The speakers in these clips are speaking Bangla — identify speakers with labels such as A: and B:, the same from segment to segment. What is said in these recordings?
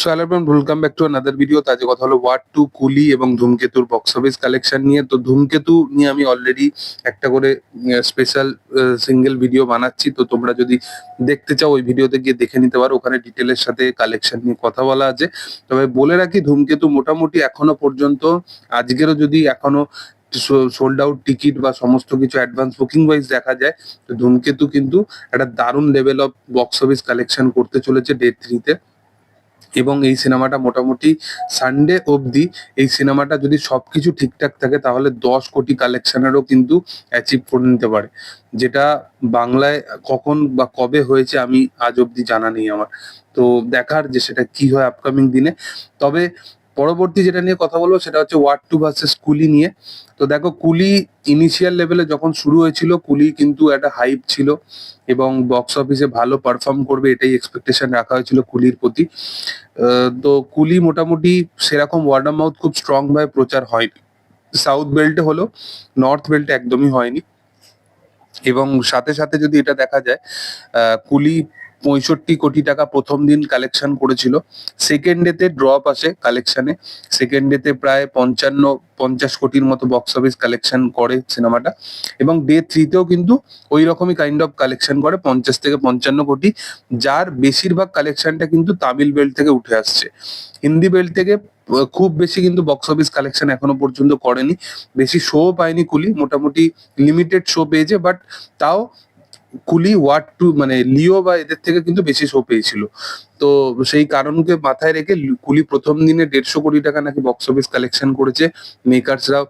A: So everyone welcome back to another video আজকে কথা হলো ওয়ার্ড টু কুলি এবং ধূমকেতুর বক্স অফিস কালেকশন নিয়ে। তো ধূমকেতু নিয়ে আমি অলরেডি একটা করে স্পেশাল সিঙ্গেল ভিডিও বানাচ্ছি। তো তোমরা যদি দেখতে চাও, ওই ভিডিওতে গিয়ে দেখে নিতে পারো। ওখানে ডিটেলের সাথে কালেকশন নিয়ে কথা বলা আছে। তবে বলে রাখি, ধূমকেতু মোটামুটি এখনও পর্যন্ত, আজকেরও যদি এখনও সোল্ড আউট টিকিট বা সমস্ত কিছু অ্যাডভান্স বুকিং ওয়াইজ দেখা যায়, তো ধূমকেতু কিন্তু একটা দারুণ level of box office collection করতে চলেছে ডে থ্রিতে এবং এই সিনেমাটা মোটামুটি সানডে অবধি। এই সিনেমাটা যদি সবকিছু ঠিকঠাক থাকে, তাহলে দশ কোটি কালেকশনেরও কিন্তু অ্যাচিভ করে নিতে পারে। যেটা বাংলায় কখন বা কবে হয়েছে আমি আজ অবধি জানা নেই আমার। তো দেখার যে সেটা কি হয় আপকামিং দিনে। তবে পরবর্তী যেটা নিয়ে কথা বলব সেটা হচ্ছে ওয়ার্ড টু ভার্সেস কুলি নিয়ে। তো দেখো কুলি ইনিশিয়াল লেভেলে যখন শুরু হয়েছিল, কুলি কিন্তু একটা হাইপ ছিল এবং বক্স অফিসে ভালো পারফর্ম করবে এটাই এক্সপেকটেশন রাখা হয়েছিল কুলির প্রতি। তো কুলি মোটামুটি সেরকম ওয়ার্ড অফ মাউথ খুব স্ট্রং ভাবে প্রচার হয়নি। সাউথ বেল্টে হলো নর্থ বেল্টে একদমই হয়নি। এবং সাথে সাথে যদি এটা দেখা যায় কুলি পঁয়ষট্টি কোটি টাকা প্রথম দিন কালেকশন করেছিল। সেকেন্ড ডেতে ড্রপ আসে কালেকশনে সেকেন্ড ডেতে প্রায় পঞ্চান্ন, পঞ্চাশ কোটির মতো বক্স অফিস কালেকশন করে সিনেমাটা এবং ডে থ্রিতেও কিন্তু ওই রকমই কাইন্ড অফ কালেকশন করে, পঞ্চাশ থেকে পঞ্চান্ন কোটি। যার বেশিরভাগ কালেকশনটা কিন্তু তামিল বেল্ট থেকে উঠে আসছে। হিন্দি বেল্ট থেকে খুব বেশি কিন্তু বক্স অফিস কালেকশন এখনও পর্যন্ত করেনি। বেশি শো পায়নি কুলি। মোটামুটি লিমিটেড শো পেয়েছে বাট তাও কুলি ওয়ার্ড টু মানে লিও বা এদের থেকে কিন্তু বেশি শো পেয়েছিল। তো সেই কারণকে মাথায় রেখে কুলি প্রথম দিনে দেড়শো কোটি টাকা নাকি বক্স অফিস কালেকশন করেছে। মেকার্সরা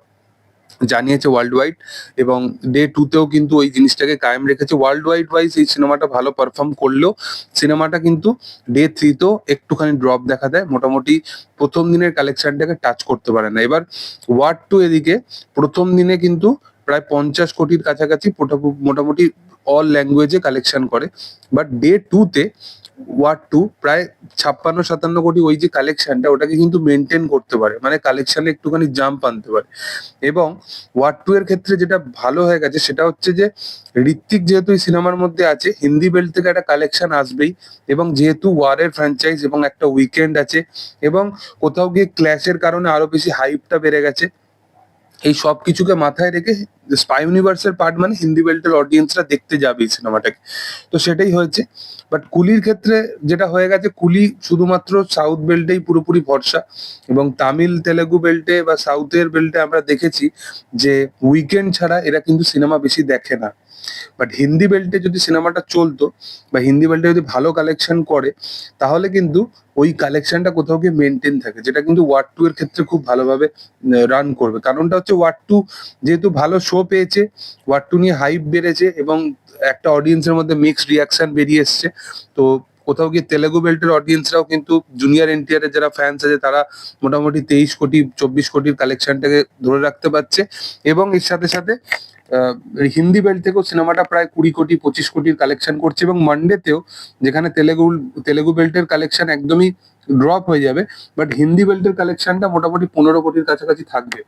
A: জানিয়েছে ওয়ার্ল্ড ওয়াইড এবং ডে টুতেও কিন্তু ওই জিনিসটাকে কায়েম রেখেছে। ওয়ার্ল্ড ওয়াইড ওয়াইজ এই সিনেমাটা ভালো পারফর্ম করলেও সিনেমাটা কিন্তু ডে থ্রিতেও একটুখানি ড্রপ দেখা দেয়। মোটামুটি প্রথম দিনের কালেকশনটাকে টাচ করতে পারে না। এবার ওয়ার্ড টু এদিকে প্রথম দিনে কিন্তু প্রায় পঞ্চাশ কোটির কাছাকাছি, মোটামুটি অল ল্যাঙ্গুয়েজে কালেকশন করে। বাট ডে টুতে ওয়ার্ড টু প্রায় ছাপ্পান্ন, সাতান্ন কোটি ওই যে কালেকশনটা ওটাকে কিন্তু মেনটেন করতে পারে। মানে কালেকশনে একটুখানি জাম্প আনতে পারে। এবং ওয়ার্ড টু এর ক্ষেত্রে যেটা ভালো হয়ে গেছে, সেটা হচ্ছে যে, ঋত্বিক যেহেতু এই সিনেমার মধ্যে আছে, হিন্দি বেল্ট থেকে একটা কালেকশন আসবেই। এবং যেহেতু ওয়ারের ফ্র্যাঞ্চাইজ এবং একটা উইকেন্ড আছে, এবং কোথাও গিয়ে ক্ল্যাশের কারণে আরও বেশি হাইপটা বেড়ে গেছে এই সব কিছুকে মাথায় রেখে স্পাই ইউনিভার্সের পার্ট মানে হিন্দি বেল্টের অডিয়েন্সরা দেখতে যাবে এই সিনেমাটাকে তো সেটাই হয়েছে। বাট কুলির ক্ষেত্রে যেটা হয়ে গেছে, কুলি শুধুমাত্র সাউথ বেল্টেই পুরোপুরি ভরসা এবং তামিল, তেলেগু বেল্টে বা সাউথের বেল্টে আমরা দেখেছি যে উইকেন্ড ছাড়া এরা কিন্তু সিনেমা বেশি দেখে না। বাট হিন্দি বেল্টে যদি সিনেমাটা চলতো বা হিন্দি বেল্টে যদি ভালো কালেকশন করে, তাহলে কিন্তু ওই কালেকশনটা কোথাও গিয়ে মেনটেন থাকে, যেটা কিন্তু ওয়ার্ড টু এর ক্ষেত্রে খুব ভালোভাবে রান করবে। কারণটা হচ্ছে ওয়ার্ড টু যেহেতু ভালো শো পেয়েছে ওয়ার্ড টু নিয়ে হাইপ বেড়েছে এবং একটা অডিয়েন্সের মধ্যে মিক্সড রিয়াকশন বেরিয়ে এসছে। তো কোথাও গিয়ে তেলেগু বেল্টের অডিয়েন্সরাও কিন্তু জুনিয়র এনটিআরের যারা ফ্যান্স আছে, তারা মোটামুটি তেইশ কোটি, চব্বিশ কোটির কালেকশনটাকে ধরে রাখতে পারছে। এবং এর সাথে সাথে হিন্দি বেল্ট থেকেও সিনেমাটা প্রায় কুড়ি কোটি, পঁচিশ কোটির কালেকশন করছে এবং মানডেতেও যেখানে তেলেগু তেলেগু বেল্টের কালেকশন একদমই ড্রপ হয়ে যাবে বাট হিন্দি বেল্টের কালেকশনটা মোটামুটি পনেরো কোটির কাছাকাছি থাকবে।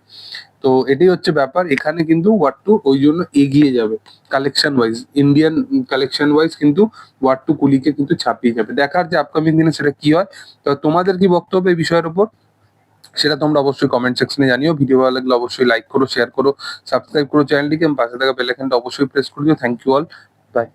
A: তো এটাই হচ্ছে ব্যাপার, এখানে কিন্তু ওয়াট টু ওই জন্য এগিয়ে যাবে collection wise Indian collection wise কিন্তু ওয়াট টু কুলিকে কিন্তু ছাপিয়ে যাবে। দেখার যে আপকামিং দিনে সেটা কি হয়, তো তোমাদের কি বক্তব্য এই বিষয়ের উপর? সেটা তোমরা অবশ্যই কমেন্ট সেকশনে জানিও ভিডিও ভালো লাগলে অবশ্যই লাইক করো শেয়ার করো সাবস্ক্রাইব করো চ্যানেলটিকে পাশে থাকা বেল আইকনটা অবশ্যই প্রেস করে দিও। Thank you all by